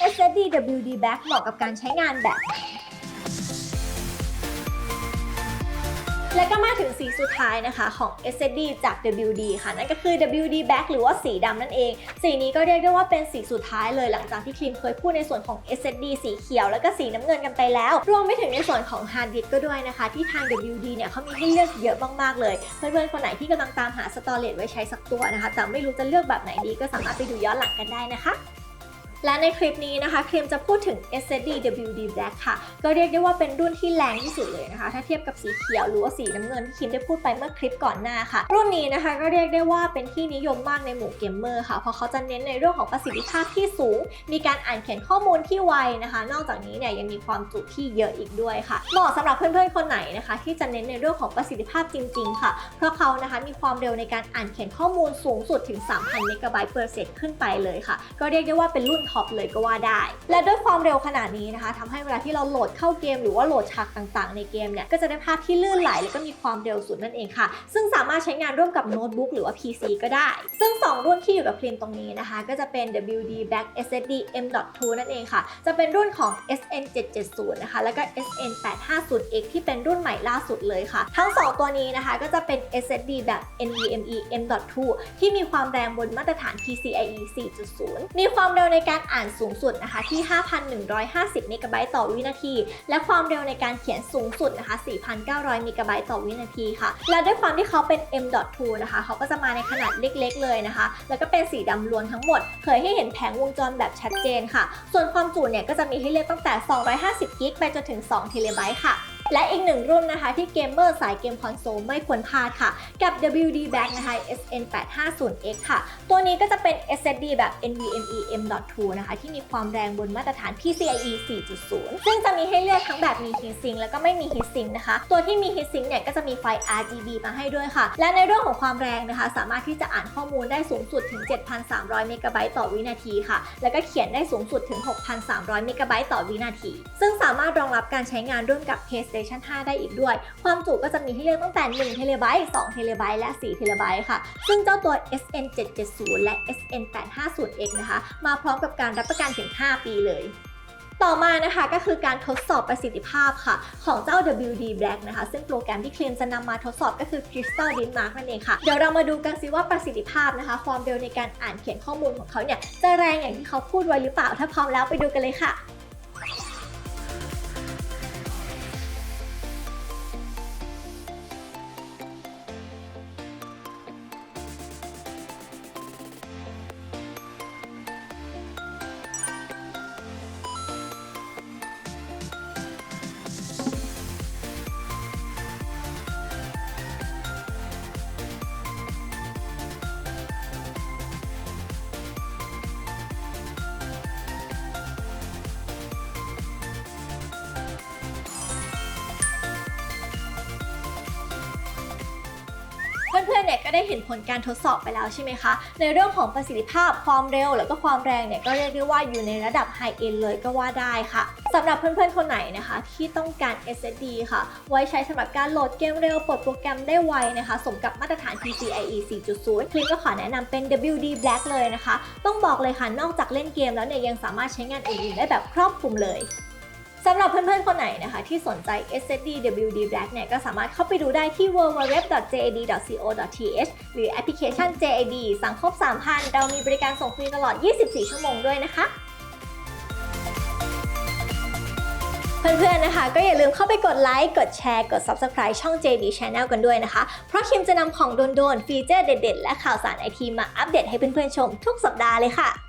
SSD WD Back เหมาะกับการใช้งานแบบไหนและก็มาถึงสีสุดท้ายนะคะของ SSD จาก WD ค่ะ นั่นก็คือ WD Black หรือว่าสีดำนั่นเอง สีนี้ก็เรียกได้ว่าเป็นสีสุดท้ายเลยหลังจากที่ครีมเคยพูดในส่วนของ SSD สีเขียวแล้วก็สีน้ำเงินกันไปแล้ว รวมไปถึงในส่วนของ Hard Disk ก็ด้วยนะคะ ที่ทาง WD เนี่ยเขามีให้เลือกเยอะมากๆเลย เพื่อนๆ คนไหนที่กำลังตามหาสตอเรจไว้ใช้สักตัวนะคะ แต่ไม่รู้จะเลือกแบบไหนดีก็สามารถไปดูย้อนหลังกันได้นะคะ และในคลิปนี้นะคะเครีมจะพูดถึง SSD WD Black ค่ะ ก็เรียกได้ว่าเป็นรุ่นที่แรงที่สุดเลยนะคะ ถ้าเทียบกับสีเขียวหรือว่าสีน้ำเงินที่ครีมได้พูดไปเมื่อคลิปก่อนหน้าค่ะ รุ่นนี้นะคะก็เรียกได้ว่าเป็นที่นิยมมากในหมู่เกมเมอร์ค่ะ เพราะเขาจะเน้นในเรื่องของประสิทธิภาพที่สูง มีการอ่านเขียนข้อมูลที่ไวนะคะ นอกจากนี้เนี่ยยังมีความจุที่เยอะอีกด้วยค่ะ เหมาะสำหรับเพื่อนๆคนไหนนะคะ ที่จะเน้นในเรื่องของประสิทธิภาพจริง ๆ ค่ะ เพราะเขานะคะมีความเร็วในการอ่านเขียนข้อมูลสูงสุดถึง 3,000 เมกะไบต์เปอร์เซ็นต์ขึ้นไปเลยค่ะ ก็เรียกได้ว่าเป็นรุ่นท็อปเลยก็ว่าได้ และด้วยความเร็วขนาดนี้นะคะทำให้เวลาที่เราโหลดเข้าเกม หรือว่าโหลดฉากต่างๆ ในเกมเนี่ยก็จะได้ภาพที่ลื่นไหลแล้วก็มีความเร็วสุดนั่นเองค่ะ ซึ่งสามารถใช้งานร่วมกับโน้ตบุ๊กหรือว่า PC ก็ได้ ซึ่ง 2 รุ่นที่อยู่กับครีมตรงนี้นะคะ ก็จะเป็น WD Black SSD M.2 นั่นเองค่ะ จะเป็นรุ่นของ SN 770นะคะแล้วก็ SN 850X ที่เป็นรุ่นใหม่ล่าสุดเลยค่ะ ทั้ง 2 ตัวนี้นะคะก็จะเป็น SSD แบบ NVMe M.2 ที่มีความแรงบนมาตรฐาน PCIe 4.0 มีความเร็วในการอ่านสูงสุดนะคะที่ 5,150 เมกะไบต์ต่อวินาที และความเร็วในการเขียนสูงสุดนะคะ 4,900 เมกะไบต์ต่อวินาทีค่ะ และด้วยความที่เขาเป็น M.2 นะคะเขาก็จะมาในขนาดเล็กๆ เลยนะคะ แล้วก็เป็นสีดำล้วนทั้งหมด เผยให้เห็นแผงวงจรแบบชัดเจนค่ะ ส่วนความจุเนี่ยก็จะมีให้เลือกตั้งแต่ 250 กิกไปจนถึง 2 เทเลไบต์ค่ะ และอีกหนึ่งรุ่นนะคะที่เกมเมอร์สายเกมคอนโซลไม่ควรพลาดค่ะ กับ WD Back นะคะ SN 850X ค่ะ ตัวนี้ก็จะเป็น SSD แบบ NVMe M.2 นะคะ ที่มีความแรงบนมาตรฐาน PCIe 4.0 ซึ่งจะมีให้เลือกทั้งแบบมี heatsink แล้วก็ไม่มี heatsink นะคะ ตัวที่มี heatsink เนี่ยก็จะมีไฟ RGB มาให้ด้วยค่ะ และในเรื่องของความแรงนะคะ สามารถที่จะอ่านข้อมูลได้สูงสุดถึง 7,300 เมกะไบต์ต่อวินาทีค่ะ แล้วก็เขียนได้สูงสุดถึง 6,300 เมกะไบต์ต่อวินาที ซึ่งสามารถรองรับการใช้งานร่วมกับ PlayStation 5 ได้อีกด้วย ความจุก็จะมีให้เลือกตั้งแต่1เทเลไบต์2เทเลไบต์และ4เทเลไบต์ค่ะ ซึ่งเจ้าตัว SN 770และ SN 850X นะคะ มาพร้อมกับการรับประกันถึง 5 ปีเลยต่อมานะคะก็คือการทดสอบประสิทธิภาพค่ะ ของเจ้า WD Black นะคะ ซึ่งโปรแกรมที่เคลมจะนำมาทดสอบก็คือ Crystal Denmark นั่นเองค่ะ เดี๋ยวเรามาดูกันสิว่าประสิทธิภาพนะคะ ความเร็วในการอ่านเขียนข้อมูลของเขาเนี่ย จะแรงอย่างที่เขาพูดไว้หรือเปล่า ถ้าพร้อมแล้วไปดูกันเลยค่ะ เพื่อนๆเนี่ยก็ได้เห็นผลการทดสอบไปแล้วใช่ไหมคะ ในเรื่องของประสิทธิภาพความเร็ว แล้วก็ความแรงเนี่ยก็เรียกได้ว่าอยู่ในระดับไฮเอ็นเลยก็ว่าได้ค่ะสำหรับเพื่อนๆคนไหนนะคะ ที่ต้องการ SSD ค่ะ ไว้ใช้สำหรับการโหลดเกมเร็วปลดโปรแกรมได้ไวนะคะ สมกับมาตรฐาน PCIe 4.0 คลิปก็ขอแนะนำเป็น WD Black เลยนะคะ ต้องบอกเลยค่ะนอกจากเล่นเกมแล้วเนี่ยยังสามารถใช้งานอื่นๆได้แบบครอบคลุมเลย สำหรับเพื่อนๆ คนไหนนะคะที่สนใจ SSD WD Black เนี่ยก็สามารถเข้าไปดูได้ที่ www.jad.co.th หรือแอปพลิเคชัน JAD สั่งครบ 3,000 เรามีบริการส่งฟรีตลอด 24 ชั่วโมงด้วยนะคะ เพื่อนๆ นะคะ ก็อย่าลืมเข้าไปกดไลค์ กดแชร์ กด Subscribe ช่อง JD Channel กันด้วยนะคะ เพราะคิมจะนำของโดนๆ ฟีเจอร์เด็ดๆ และข่าวสารไอทีมาอัปเดตให้เพื่อนๆ ชมทุกสัปดาห์เลยค่ะ